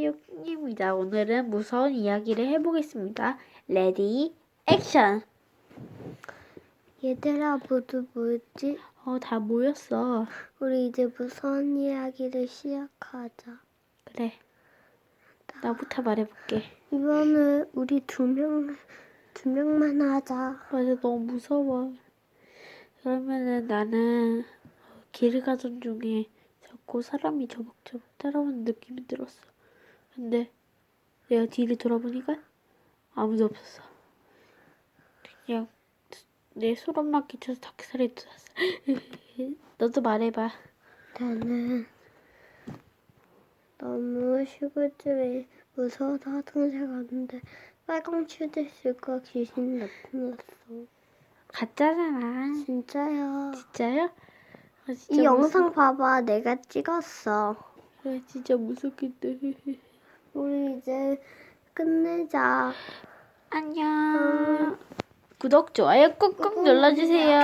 띠용입니다. 오늘은 무서운 이야기를 해보겠습니다. 레디 액션! 얘들아 모두 뭐지? 어, 다 모였어. 우리 이제 무서운 이야기를 시작하자. 그래. 나부터 말해볼게. 이번에 우리 두 명, 두 명만 하자. 맞아, 너무 무서워. 그러면은 나는 길을 가던 중에 자꾸 사람이 저벅저벅 따라오는 느낌이 들었어. 근데 내가 뒤를 돌아보니까 아무도 없었어. 그냥 내 소름만 끼쳐서 닭살이 돋았어. 너도 말해봐. 나는 너무 시골집에 무서워서 화장실 갔는데 빨강 슈즈실과 귀신이 나타났어. 가짜잖아. 진짜야. 진짜요? 아, 진짜 이 영상 봐봐. 내가 찍었어. 무서... 아, 진짜 무섭겠다. 우리 이제 끝내자. 안녕. 구독, 좋아요 꾹꾹 눌러주세요.